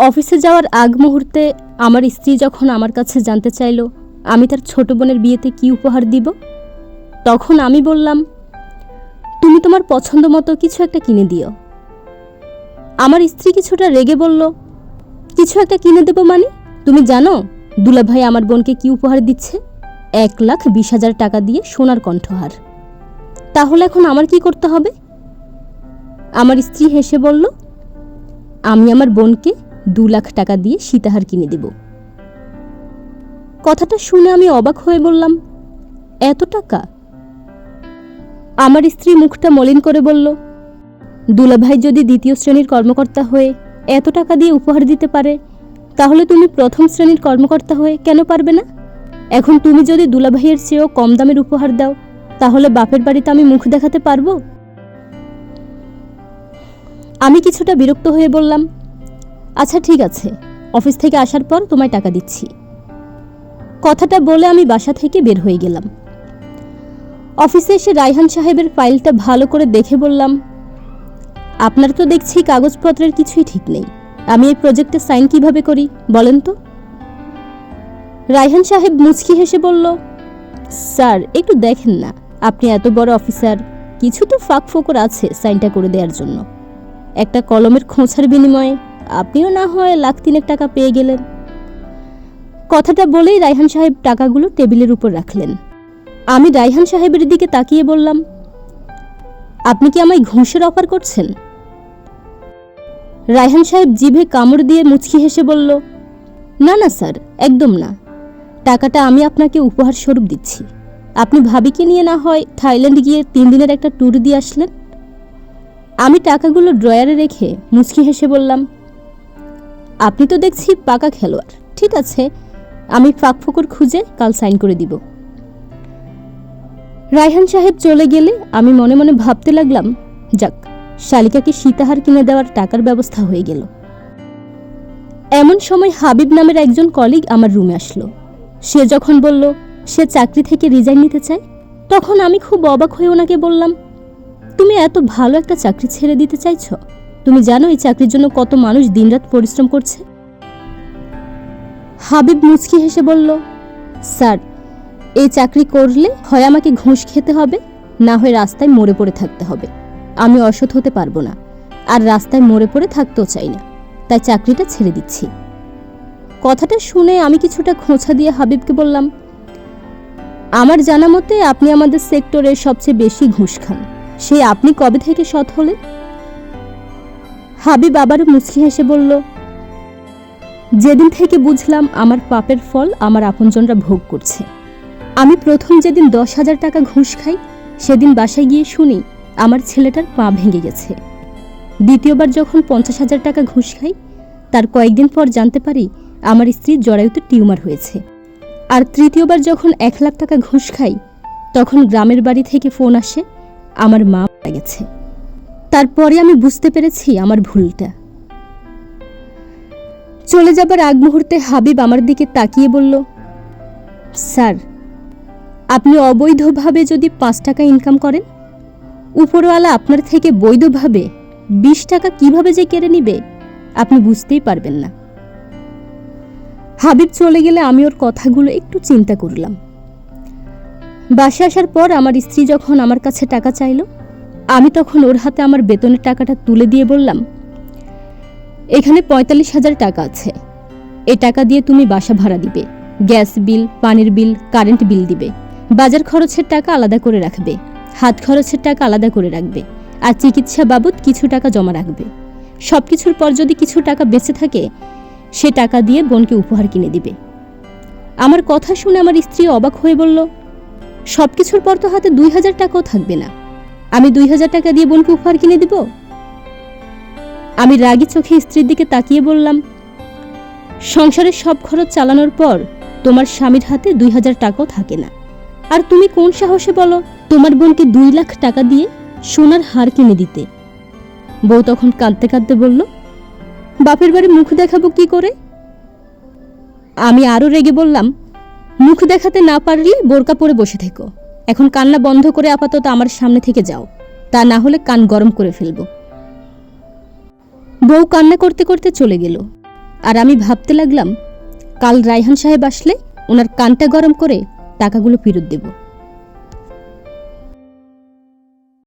অফিসে যাওয়ার আগ মুহূর্তে আমার স্ত্রী যখন আমার কাছে জানতে চাইল, আমি তার ছোট বোনের বিয়েতে কি উপহার দিব? তখন আমি বললাম, তুমি তোমার পছন্দ মতো কিছু একটা কিনে দিও। আমার স্ত্রী কিছুটা রেগে বলল, কিছু একটা কিনে দেবো মানে? তুমি জানো, দুলাভাই আমার বোনকে কি উপহার দিচ্ছে? এক লাখ বিশ হাজার টাকা দিয়ে সোনার কণ্ঠহার তাহলে এখন আমার কি করতে হবে? আমার স্ত্রী হেসে বলল, আমি আমার বোনকে দু লাখ টাকা দিয়ে সীতাহার কিনে দেব। কথাটা শুনে আমি অবাক হয়ে বললাম, এত টাকা? আমার স্ত্রী মুখটা মলিন করে বলল, দুলাভাই যদি দ্বিতীয় শ্রেণির কর্মকর্তা হয়ে এত টাকা দিয়ে উপহার দিতে পারে, তাহলে তুমি প্রথম শ্রেণির কর্মকর্তা হয়ে কেন পারবে না? এখন তুমি যদি দুলাভাইয়ের চেয়েও কম দামের উপহার দাও, তাহলে বাপের বাড়িতে আমি মুখ দেখাতে পারব? আমি কিছুটা বিরক্ত হয়ে বললাম আচ্ছা ঠিক আছে। অফিস থেকে আসার পর তোমায় টাকা দিচ্ছি। কথাটা বলে আমি বাসা থেকে বের হয়ে গেলাম। অফিসে এসে রায়হান সাহেবের ফাইলটা ভালো করে দেখে বললাম, আপনার তো দেখছি কাগজপত্রের কিছুই ঠিক নেই। আমি এই প্রজেক্টে সাইন কীভাবে করি, বলেন তো? রায়হান সাহেব মুচকি হেসে বলল, স্যার, একটু দেখেন না, আপনি এত বড় অফিসার, কিছু তো ফাঁক ফোকর আছে সাইনটা করে দেওয়ার জন্য। একটা কলমের খোঁচার বিনিময়ে আপনিও না হয় লাখ তিনেক টাকা পেয়ে গেলেন। কথাটা বলেই রায়হান সাহেব টাকাগুলো টেবিলের উপর রাখলেন। আমি রায়হান সাহেবের দিকে তাকিয়ে বললাম, আপনি কি আমায় ঘুষের অফার করছেন? রায়হান সাহেব জিভে কামড় দিয়ে মুচকি হেসে বলল, না না, স্যার, একদম না। টাকাটা আমি আপনাকে উপহার স্বরূপ দিচ্ছি। আপনি ভাবিকে নিয়ে না হয় থাইল্যান্ড গিয়ে তিন দিনের একটা ট্যুর দিয়ে আসলেন? আমি টাকাগুলো ড্রয়ারে রেখে মুচকি হেসে বললাম আপনি তো দেখছি পাকা খেলোয়াড়। ঠিক আছে, আমি ফাঁক ফোকর খুঁজে কাল সাইন করে দিব। রায়হান সাহেব চলে গেলে আমি মনে মনে ভাবতে লাগলাম, যাক, শালিকাকে সীতাহার কিনে দেওয়ার টাকার ব্যবস্থা হয়ে গেল। এমন সময় হাবিব নামের একজন কলিগ আমার রুমে আসলো। সে যখন বলল, সে চাকরি থেকে রিজাইন নিতে চায়? তখন আমি খুব অবাক হয়ে ওনাকে বললাম, তুমি এত ভালো একটা চাকরি ছেড়ে দিতে চাইছ? তুমি জানো এই চাকরির জন্য কত মানুষ দিনরাত পরিশ্রম করছে? হাবিব মুচকি হেসে বলল, স্যার, এই চাকরি করলে হয় আমাকে ঘুষ খেতে হবে, না হয় রাস্তায় মরে পড়ে থাকতে হবে। আমি অসৎ হতে পারব না, আর রাস্তায় মরে পড়ে থাকতেও চাই না, তাই চাকরিটা ছেড়ে দিচ্ছি। কথাটা শুনে আমি কিছুটা খোঁচা দিয়ে হাবিবকে বললাম, আমার জানা মতে আপনি আমাদের সেক্টরের সবচেয়ে বেশি ঘুষ খান। সেই আপনি কবে থেকে সৎ হলেন? হাবিব আবারও মুচকি হেসে বলল, যেদিন থেকে বুঝলাম আমার পাপের ফল আমার আপনজনরা ভোগ করছে, আমি প্রথম যেদিন দশ হাজার টাকা ঘুষ খাই, সেদিন বাসায় গিয়ে শুনি আমার ছেলেটার পা ভেঙে গেছে। দ্বিতীয়বার যখন পঞ্চাশ হাজার টাকা ঘুষ খাই, তার কয়েকদিন পর জানতে পারি আমার স্ত্রীর জরায়ুতে টিউমার হয়েছে। আর তৃতীয়বার যখন এক লাখ টাকা ঘুষ খাই, তখন গ্রামের বাড়ি থেকে ফোন আসে, আমার মা গেছে। তারপরে আমি বুঝতে পেরেছি আমার ভুলটা। চলে যাবার আগ মুহূর্তে হাবিব আমার দিকে তাকিয়ে বলল, স্যার, আপনি অবৈধভাবে যদি পাঁচ টাকা ইনকাম করেন, উপরওয়ালা আপনার থেকে বৈধভাবে বিশ টাকা কীভাবে যে কেড়ে নিবে, আপনি বুঝতেই পারবেন না। হাবিব চলে গেলে আমি ওর কথাগুলো একটু চিন্তা করলাম। বাসে আসার পর আমার স্ত্রী যখন আমার কাছে টাকা চাইল আমি তখন ওর হাতে আমার বেতনের টাকাটা তুলে দিয়ে বললাম, এখানে পঁয়তাল্লিশ হাজার টাকা আছে। এই টাকা দিয়ে তুমি বাসা ভাড়া দিবে, গ্যাস বিল, পানির বিল, কারেন্ট বিল দিবে। বাজার খরচের টাকা আলাদা করে রাখবে, হাত খরচের টাকা আলাদা করে রাখবে, আর চিকিৎসা বাবদ কিছু টাকা জমা রাখবে। সব কিছুর পর যদি কিছু টাকা বেঁচে থাকে, সে টাকা দিয়ে বোনকে উপহার কিনে দিবে। আমার কথা শুনে আমার স্ত্রী অবাক হয়ে বলল সব কিছুর পর তো হাতে দুই হাজার টাকাও থাকবে না। আমি দুই হাজার টাকা দিয়ে বোনকে উপহার কিনে দিব? আমি রাগি চোখে স্ত্রীর দিকে তাকিয়ে বললাম, সংসারের সব খরচ চালানোর পর তোমার স্বামীর হাতে দুই হাজার টাকাও থাকে না। আর তুমি কোন সাহসে বলো, তোমার বোনকে দুই লাখ টাকা দিয়ে সোনার হার কিনে দিতে। বউ তখন কাঁদতে কাঁদতে বলল, বাপের বাড়ি মুখ দেখাবো কি করে? আমি আরও রেগে বললাম, মুখ দেখাতে না পারলে বোরকা পরে বসে থেকো। এখন কান্না বন্ধ করে আপাতত আমার সামনে থেকে যাও। তা না হলে কান গরম করে ফেলব। বউ কান্না করতে করতে চলে গেল। আর আমি ভাবতে লাগলাম, কাল রায়হান সাহেব আসলে ওনার কানটা গরম করে টাকাগুলো ফেরত দেবো।